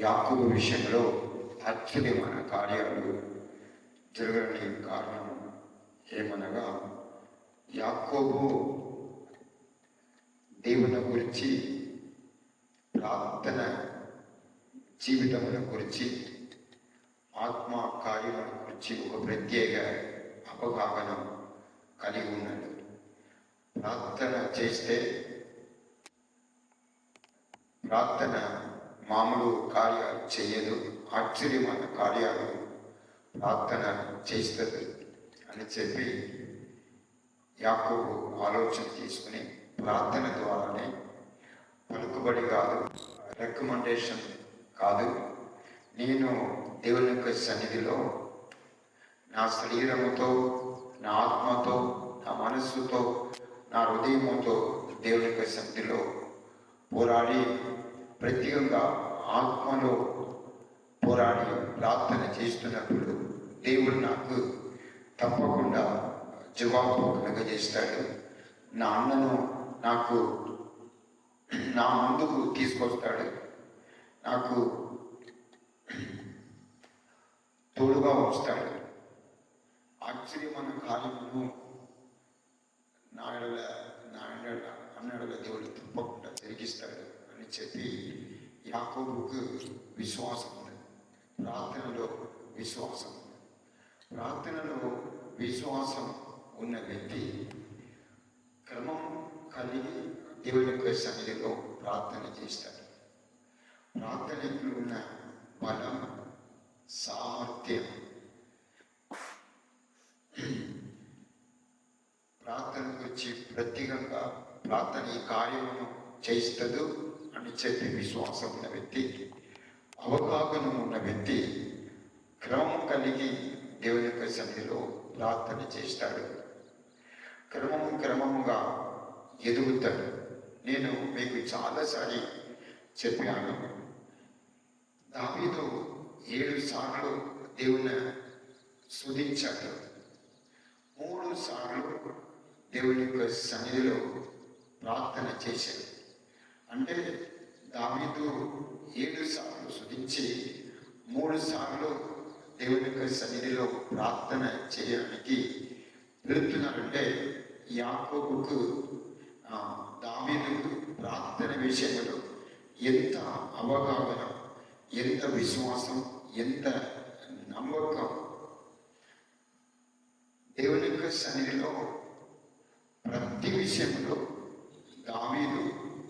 యాకోబు విషయంలో ఆశ్చర్యమైన కార్యాలు జరగడానికి కారణం ఏమనగా యాకోబు దేవుని గురించి ప్రార్థన జీవితముల గురించి ఆత్మ కార్యముల గురించి ఒక ప్రత్యేక అవగాహన కలిగి ఉన్నాడు. ప్రార్థన చేస్తే ప్రార్థన మామూలు కార్యాలు చేయదు ఆశ్చర్యమైన కార్యాలు ప్రార్థన చేస్తుంది అని చెప్పి యాకోబు ఆలోచన తీసుకుని ప్రార్థన ద్వారానే పలుకుబడి కాదు రికమెండేషన్ కాదు. నేను దేవుని యొక్క సన్నిధిలో నా శరీరముతో నా ఆత్మతో నా మనస్సుతో నా హృదయముతో దేవుని యొక్క సన్నిధిలో పోరాడి ప్రత్యేకంగా ఆత్మలో పోరాడి ప్రార్థన చేస్తున్నప్పుడు దేవుడు నాకు తప్పకుండా జవాబు కలగజేస్తాడు నా అన్నను నాకు నా ముందుకు తీసుకొస్తాడు. నాకు తోడుగా వస్తాడు ఆశ్చర్యమైన కాలంలో నా ఎడల నా ఎడల అన్నడల దేవుడు తప్పకుండా జరిగిస్తాడు అని చెప్పి యాకోబుకు విశ్వాసం ఉంది ప్రార్థనలో విశ్వాసం ఉంది ప్రార్థనలో విశ్వాసం ఉన్న వ్యక్తి క్రమం కలిగి దేవుని యొక్క సన్నిధిలో ప్రార్థన చేస్తాడు. ప్రార్థనకు ఉన్న బలం సామర్థ్యం. ప్రార్థన గురించి ప్రత్యేకంగా ప్రార్థన ఈ కార్యమును చేస్తుందో చెప్పి విశ్వాసం ఉన్న వ్యక్తి అవగాహన ఉన్న వ్యక్తి క్రమం కలిగి దేవుని యొక్క సన్నిధిలో ప్రార్థన చేస్తాడు. క్రమము క్రమముగా ఎదుగుతాడు. నేను మీకు చాలాసారి చెప్పాను. దావీదు ఏడు సార్లు దేవుని స్తుతించాడు మూడు సార్లు దేవుని యొక్క సన్నిధిలో ప్రార్థన చేశాడు. అంటే దావీదు ఏడు సార్లు శుధించి మూడు సార్లు దేవుని యొక్క సన్నిధిలో ప్రార్థన చేయడానికి వెళుతున్నారంటే యాకోబుకు దావీదు ప్రార్థన విషయంలో ఎంత అవగాహన ఎంత విశ్వాసం ఎంత నమ్మకం? దేవుని యొక్క సన్నిధిలో ప్రతి విషయంలో దావీదు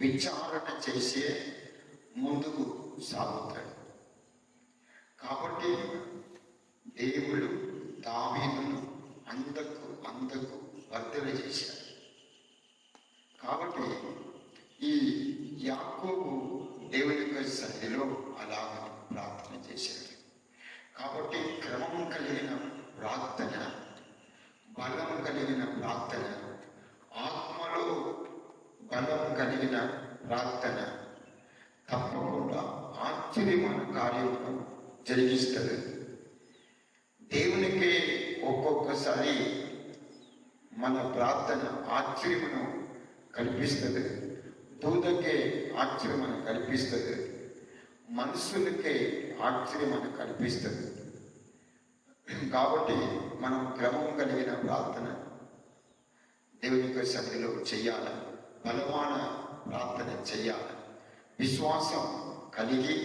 విచారణ చేసే ముందుకు సాగుతాడు. కాబట్టి దేవుడు దావీదును అందకు అందకు వర్ధన చేశాడు. కాబట్టి ఈ యాకోబు దేవుని యొక్క సన్నిధిలో అలాగ ప్రార్థన చేశాడు. కాబట్టి క్రమం కలిగిన ప్రార్థన బలం కలిగిన ప్రార్థన ఆత్మలో బలం కలిగిన ప్రార్థన తప్పకుండా ఆశ్చర్యమైన కార్యము జరిగిస్తుంది. దేవునికి ఒక్కొక్కసారి మన ప్రార్థన ఆశ్చర్యమును కల్పిస్తుంది. దూతకే ఆశ్చర్యమని కల్పిస్తుంది. మనుషులకే ఆశ్చర్యమని కల్పిస్తుంది. కాబట్టి మనం క్రమం కలిగిన ప్రార్థన దేవుని యొక్క సన్నిధిలో బలమాన ప్రార్థన చెయ్యాలి విశ్వాసం కలిగి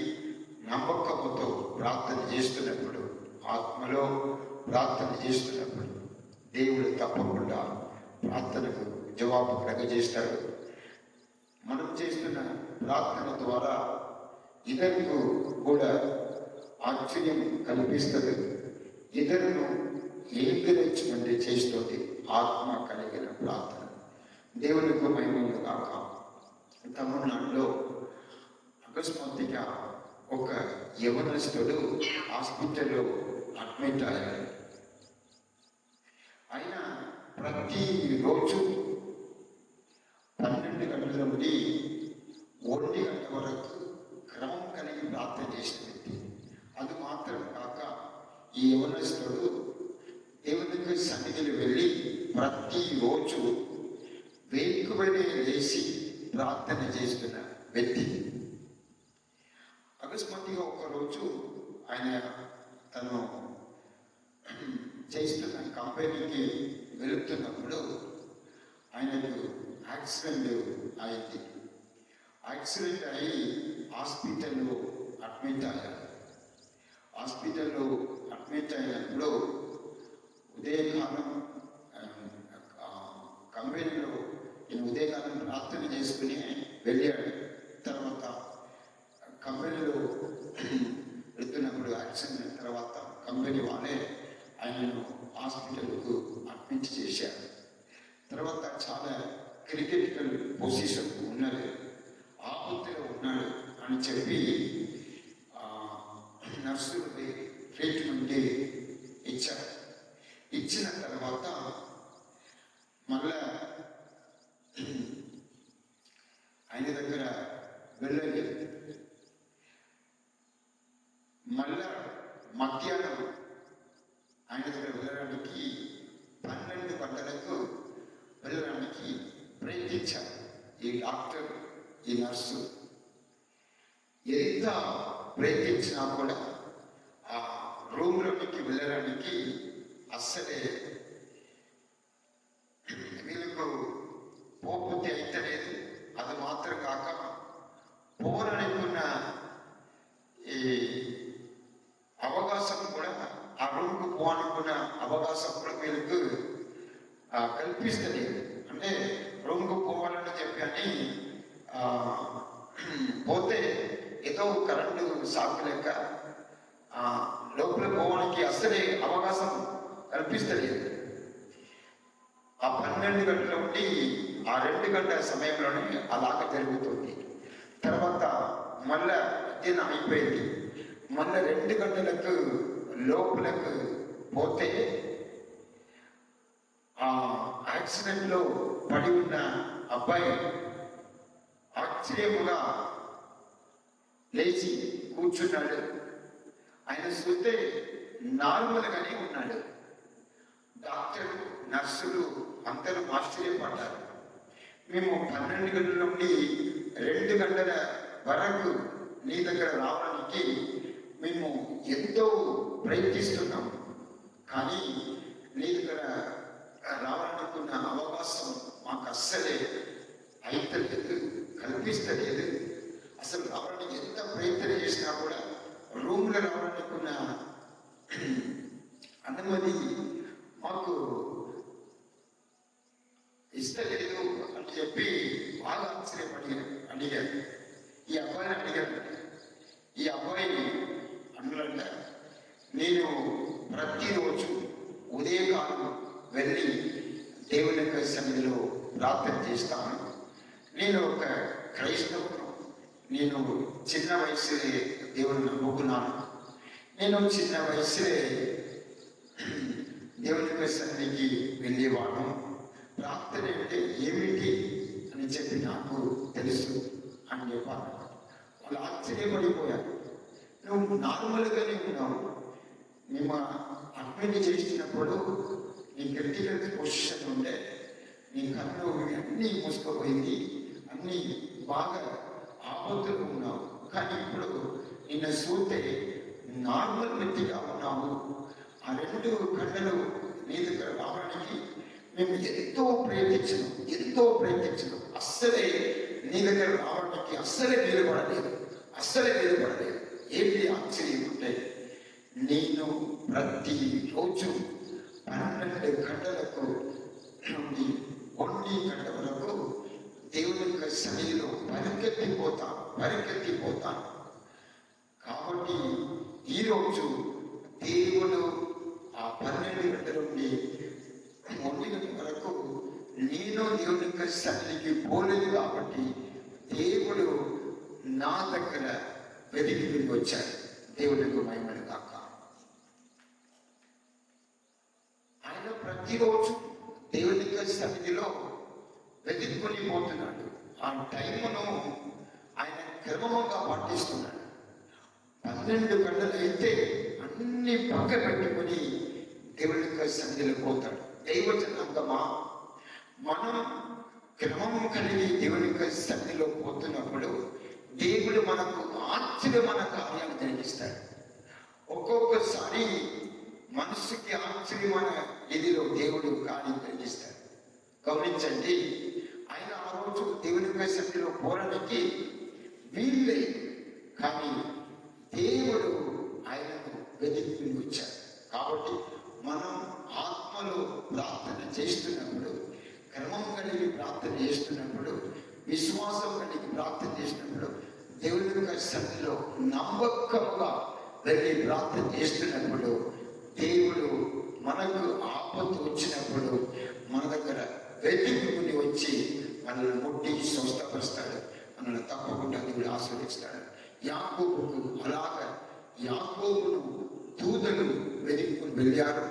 నమ్మకముతో ప్రార్థన చేస్తున్నప్పుడు ఆత్మలో ప్రార్థన చేస్తున్నప్పుడు దేవుడు తప్పకుండా ప్రార్థనకు జవాబు కలగజేస్తాడు మనం చేస్తున్న ప్రార్థన ద్వారా ఇతరులకు కూడా ఆశ్చర్యం కల్పిస్తుంది. ఇతరులను ఎంకరేజ్మెంట్ చేస్తుంది ఆత్మ కలిగిన ప్రార్థన. దేవునికి మహిమలు కాక తమిళనాడులో అకస్మాత్తుగా ఒక యవనస్తుడు హాస్పిటల్లో అడ్మిట్ అయ్యాడు. ఆయన ప్రతిరోజు పన్నెండు గంటల నుండి ఒంటి గంట వరకు క్రమం కలిగి ప్రార్థన చేసిన వ్యక్తి. అది మాత్రం కాక ఈ యవనస్తుడు దేవునికి సన్నిధిలో వెళ్ళి ప్రతిరోజు వేకువనే లేచి ప్రార్థన చేస్తున్న వ్యక్తి. అకస్మాత్తుగా ఒకరోజు ఆయన తను చేస్తున్న కంపెనీకి వెళుతున్నప్పుడు ఆయనకు యాక్సిడెంట్ అయింది. యాక్సిడెంట్ అయి హాస్పిటల్లో అడ్మిట్ అయ్యారు. హాస్పిటల్లో అడ్మిట్ అయినప్పుడు ఉదయకాలం కంపెనీలో ఉదయకాలం ప్రార్థన చేసుకుని వెళ్ళాడు. తర్వాత కంపెనీలో వెళ్తున్నప్పుడు యాక్సిడెంట్ అయిన తర్వాత కంపెనీ వాళ్ళే ఆయనను హాస్పిటల్కు అడ్మిట్ చేశారు. తర్వాత చాలా క్రిటికల్ పొజిషన్ ఉన్నది. ఆపత్తిలో ఉన్నాడు అని చెప్పి ఆ, నర్సులకి ట్రీట్మెంట్ ఇచ్చారు. ఇచ్చిన తర్వాత మళ్ళా ఆయన దగ్గర వెళ్ళలేదు. మళ్ళా మధ్యాహ్నం ఆయన దగ్గర వెళ్ళడానికి పన్నెండు గంటలకు వెళ్ళడానికి ప్రయత్నించారు ఈ డాక్టర్ ఈ నర్సు. ఎంత ప్రయత్నించినా కూడా ఆ రూమ్లోనికి వెళ్ళడానికి అస్సలే వీళ్ళకు పోబుద్ధి అయితలేదు అది మాత్రం కాక పోరనుకున్న ఈ అవకాశం కూడా ఆ రూమ్కు పోవాలనుకున్న అవకాశం కూడా వీళ్ళకు కల్పిస్తుంది. అంటే రూమ్కు పోవాలని చెప్పి అని పోతే ఏదో కరెంటు సాకు లెక్క లోపల పోవడానికి అసలే అవకాశం కల్పిస్తలేదు ఆ పన్నెండు గంటల నుండి ఆ రెండు గంటల సమయంలోనే అలాగ జరుగుతుంది. తర్వాత మళ్ళా దినం అయిపోయింది. మళ్ళీ రెండు గంటలకు లోపలకు పోతే ఆ యాక్సిడెంట్లో పడి ఉన్న అబ్బాయి ఆశ్చర్యముగా లేచి కూర్చున్నాడు. ఆయన చూస్తే నార్మల్గానే ఉన్నాడు. డాక్టర్ నర్సులు అందరూ ఆశ్చర్యపడ్డారు. మేము పన్నెండు గంటల నుండి రెండు గంటల వరకు నీ దగ్గర రావడానికి మేము ఎంతో ప్రయత్నిస్తున్నాం. కానీ నీ దగ్గర రావాలనుకున్న అవకాశం మాకు అస్సలే అయితలేదు కల్పిస్తలేదు. అసలు రావడానికి ఎంత ప్రయత్నం చేసినా కూడా రూమ్లో రావాలనుకున్న అనుమతి మాకు ఇష్టలేదు అని చెప్పి బాగా ఆశ్చర్యపడిన అడిగారు. ఈ అబ్బాయిని అడిగారు. ఈ అబ్బాయి అన్నులంట నేను ప్రతిరోజు ఉదయకాలం వెళ్ళి దేవుని యొక్క సన్నిధిలో ప్రార్థన చేస్తాను. నేను ఒక క్రైస్తవును. నేను చిన్న వయసులే దేవుని నమ్ముకున్నాను. నేను చిన్న వయసులే దేవుని యొక్క సన్నిధికి వెళ్ళేవాడు ప్రార్థన అంటే ఏమిటి అని చెప్పి నాకు తెలుసు అని చెప్పాను వాళ్ళు ఆశ్చర్యపడిపోయారు. నువ్వు నార్మల్గానే ఉన్నావు. మేము అడ్మిట్ చేసినప్పుడు నీ క్రిటికల్ పొజిషన్ ఉండే నీ కళ్ళు అన్నీ మూసుకుపోయింది అన్నీ బాగా ఆపత్తులు ఉన్నావు. కానీ ఇప్పుడు నిన్న చూస్తే నార్మల్ వ్యక్తిగా ఉన్నావు. ఆ రెండు గంటలు నీ దగ్గర రావడానికి మేము ఎంతో ప్రయత్నించినాం ఎంతో ప్రయత్నించినాం అస్సలే నీ దగ్గర రావడానికి అస్సలే నిలబడలేదు అస్సలే నిలబడలేదు ఏంటి ఆశ్చర్యం అంటే నేను ప్రతి రోజు పన్నెండు గంటలకు నుండి ఒంటి గంట వరకు దేవుని యొక్క సన్నిధిలో పరిగెత్తిపోతాను పరిగెత్తిపోతాను కాబట్టి ఈరోజు దేవుడు ఆ పన్నెండు గంటల నుండి ఒంటి వరకు నేను దేవుని యొక్క సన్నిధికి పోలేదు కాబట్టి దేవుడు నా దగ్గర వెతికి తిరిగి వచ్చాడు. దేవుడికి మహిమలు కాక ఆయన ప్రతిరోజు దేవుని యొక్క సన్నిధిలో వెతుక్కుని పోతున్నాడు. ఆ టైమును ఆయన క్రమముగా పాటిస్తున్నాడు. పన్నెండు గంటలు అయితే అన్ని పక్క పెట్టుకొని దేవుని యొక్క సన్నిధిలో పోతాడు దైవజనాంగమా మనం క్రమం కలిగి దేవుని యొక్క సన్నిధిలో పోతున్నప్పుడు దేవుడు మనకు ఆత్మ ఆశ్చర్యమైన కార్యాలు జరిగిస్తాడు. ఒక్కొక్కసారి మనసుకి ఆశ్చర్యమైన ఇదిలో దేవుడు కార్యం జరిగిస్తాడు. గమనించండి ఆయన ఆ రోజు దేవుని యొక్క సన్నిధిలో పోరానికి వీళ్ళే కానీ దేవుడు ఆయనను వెతికి వచ్చాడు కాబట్టి చేస్తున్నప్పుడు క్రమం కలిగి ప్రార్థన చేస్తున్నప్పుడు విశ్వాసం కలిగి ప్రార్థన చేసినప్పుడు దేవుని యొక్క సన్నిధిలో నమ్మకముగా వెళ్ళి ప్రార్థన చేస్తున్నప్పుడు దేవుడు మనకు ఆపత్తు వచ్చినప్పుడు మన దగ్గర వెతుకుని వచ్చి మనల్ని ముట్టి స్వస్థపరుస్తాడు. మనల్ని తప్పకుండా దేవుడు ఆస్వాదిస్తాడు యాకోబుకు అలాగ యాకోబును దూతలు వెతుక్కుని వెళ్ళారు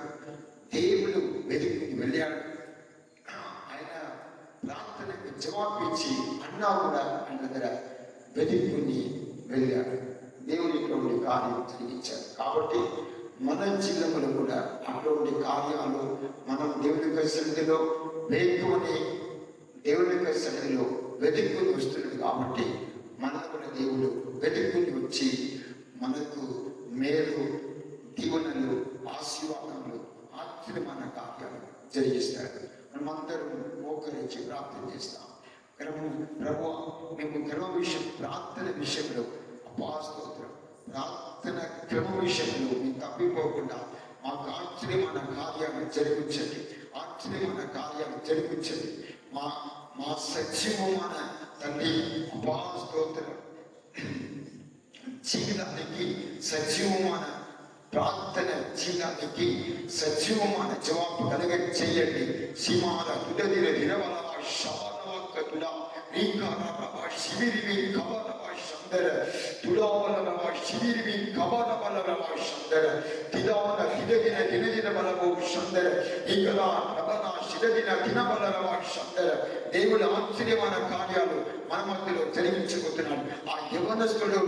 దేవుడు వెతుక్కుని వెళ్ళాడు ఆయన ప్రార్థనకు జవాబు ఇచ్చి అన్నా కూడా ఆయన దగ్గర వెతుక్కుని వెళ్ళాడు. దేవుని ఇటువంటి కార్యం జరిగించాడు కాబట్టి మన జీవితంలో కూడా అటువంటి కార్యాలు మనం దేవుని యొక్క సన్నిధిలో వేకుని దేవుని యొక్క సన్నిధిలో వెతుక్కుని వస్తున్నాడు. కాబట్టి మనకు కూడా దేవుడు వెతుక్కుని వచ్చి మనకు మేలు దీవెనలు ఆశీర్వాదములు ఆశ్చర్యమైన కార్యాలు జరిగిస్తాడు. మనమందరం మోకరించి ప్రార్థన చేస్తాం. క్రమం ప్రభు మేము క్రమ విషయం ప్రార్థన విషయంలో అపాస్తోత్రం ప్రార్థన క్రమ విషయంలో మేము తప్పిపోకుండా మాకు ఆశ్చర్యమైన కార్యాలు జరిపించండి. ఆశ్చర్యమైన కార్యాలు జరిపించండి. మా మా సత్యమైన తండ్రి అపాస్తోత్రం జీవితానికి సజీవమైన ప్రార్థన జీవితానికి సజీవమైన జవాబు కలగ చేయండి సీమాల తుడదిన నిరవల ఉన్న నీ కాక ప్రభా శిబిరి నీ కవన శవనవక్కతుల నీకారవ శిబిరివి కవలవ శందర తుడావలవ శిబిరివి కవలవలవ శందర తిదాన హిదదిన దినదిన బలవో శందర ఈకల రబన శిదదిన దినబలవ శందర దేవుడు ఆశ్చర్యమైన కార్యాలు మన మధ్యలో జరిగించబోతున్నాడు ఆ యవనస్తుడు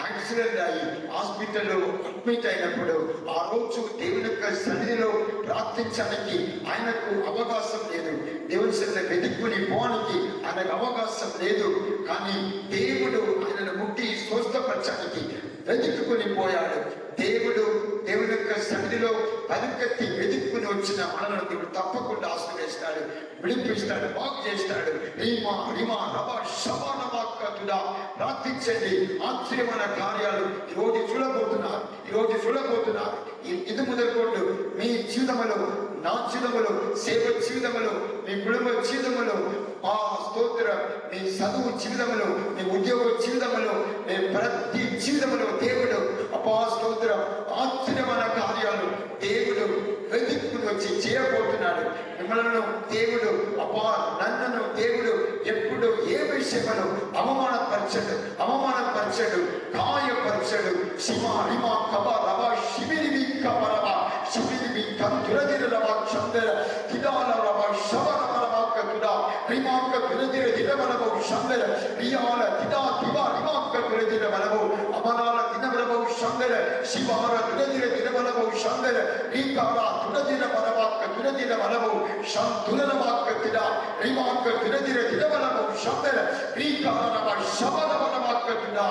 యాక్సిడెంట్ అయ్యి హాస్పిటల్లో అడ్మిట్ అయినప్పుడు ఆ రోజు దేవుని యొక్క సన్నిధిలో ప్రార్థించడానికి ఆయనకు అవకాశం లేదు. దేవుని సన్నిధి వెతుక్కుని పోవడానికి ఆయనకు అవకాశం లేదు. కానీ దేవుడు ఆయనను ముట్టి స్వస్థపరచడానికి వెతుక్కుని పోయాడు. దేవుడు దేవుని యొక్క సన్నిధిలో పలుకెత్తి వెతుక్కుని వచ్చిన మనలను దేవుడు తప్పకుండా ఆశ్రయిస్తాడు విడిపిస్తాడు బాగు చేస్తాడు. రీమా రిమా రవ శవనవాక్కతుడా ప్రార్థించండి ఆశ్చర్యమైన కార్యాలు ఈ రోజు చూడబోతున్నారు ఈ రోజు చూడబోతున్నారు. ఈ- ఇది మొదలుకోండు మీ జీవితంలో నా జీవితంలో సేవ జీవితంలో మీ కుటుంబ జీవితంలో ఆ స్తోత్ర మీ చదువు జీవితంలో మీ ఉద్యోగ జీవితంలో మీ ప్రతి జీవితంలో దేవుడు అపా స్తోత్ర ఆశ్చర్యమైన కార్యాలు దేవుడు వెతుక్కుని వచ్చి చేయబోతున్నాడు. మిమ్మల్ని దేవుడు అపా నన్నను దేవుడు ఎప్పుడు ఏ విషయంలో అవమానపరచడు అవమానపరచడు గాయపరచడు. శివ హిమ కబ రవ శిబిరివి కబ రవ శిబిరివి కందురదిర రవ చందర rimanga गिरधीरे गिर मनबहु शंकर रियाल दिदा दिवा रिमांग गिरधीरे मनबहु अमनाल दिन मनबहु शंकर शिवार गिरधीरे गिर मनबहु शंकर रीकाल दुरधीर मनवाक गिरधीर मनबहु शं दुरनवाक दिदा रिमांग गिरधीरे गिर मनबहु शंकर रीकाल नमः शबन मनवाक दिदा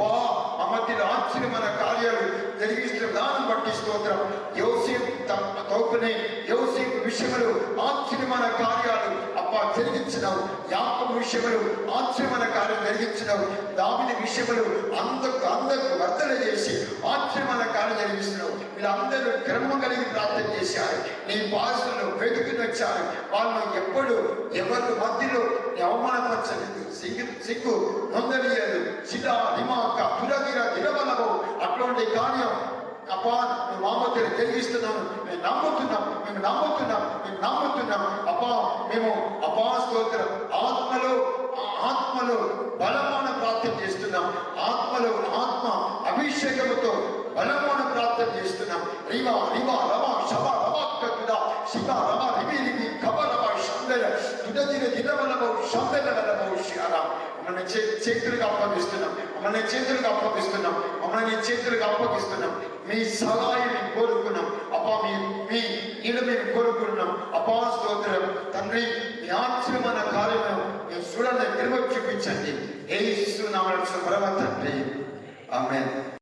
ఆ మధ్యలో ఆశ్చర్యమైన కార్యాలు జరిగిస్తున్న దానం బట్టి స్తోత్రం. యోసేపు తప్ప తోపునే యోసేపు విషయంలో ఆశ్చర్యమైన కార్యాలు అబ్బా జరిగించినావు. యాకబు విషయములు ఆశ్చర్యమైన కార్యం జరిగించినావు. దావిని విషయములు అందకు అందకు వర్తన చేసి ఆశ్చర్యమైన కార్యం జరిగిస్తున్నావు. వీళ్ళందరూ క్రమం కలిగి ప్రార్థన చేశారు. నీ భాషలో వెతుకుని వచ్చారు. వాళ్ళు ఎప్పుడు ఎవరి మధ్యలో అవమానపరచలేదు. సిగ్గు సిగ్గు నొందలియదు సిదా దిమాక పురగిర దినబలవు అటువంటి కార్యం అబ్బా మేము మామూలు తెలియజేస్తున్నాము మేము నమ్ముతున్నాం మేము నమ్ముతున్నాం మేము నమ్ముతున్నాం. అబ్బా మేము అబ్బా స్తోత్రం ఆత్మలో ఆత్మలో బలమైన ప్రార్థన చేస్తున్నాం. ఆత్మలో ఆత్మ అభిషేకముతో బలమైన ప్రార్థన చేస్తున్నాం. రివా రివా రమ శవ రవాక్కతుడా శివ రమ రివి రివి కవ రవ శందర దిన దినవలవ శందర వలవ శియారా మమ్మల్ని చే అప్పగిస్తున్నాం. మమ్మల్ని చేతులకు అప్పగిస్తున్నాం. మమ్మల్ని చేతులకు అప్పగిస్తున్నాం. మీ సహాయం కోరుకున్నాం. అప్పా మీ మీ ఇల్లు మేము కోరుకున్నాం. అపా స్తోత్రం. తండ్రి మీ ఆశ్చర్యమైన కార్యము మేము చూడండి తిరుగు చూపించండి. ఏ ఇస్తున్నామని పరమ తండ్రి. ఆమె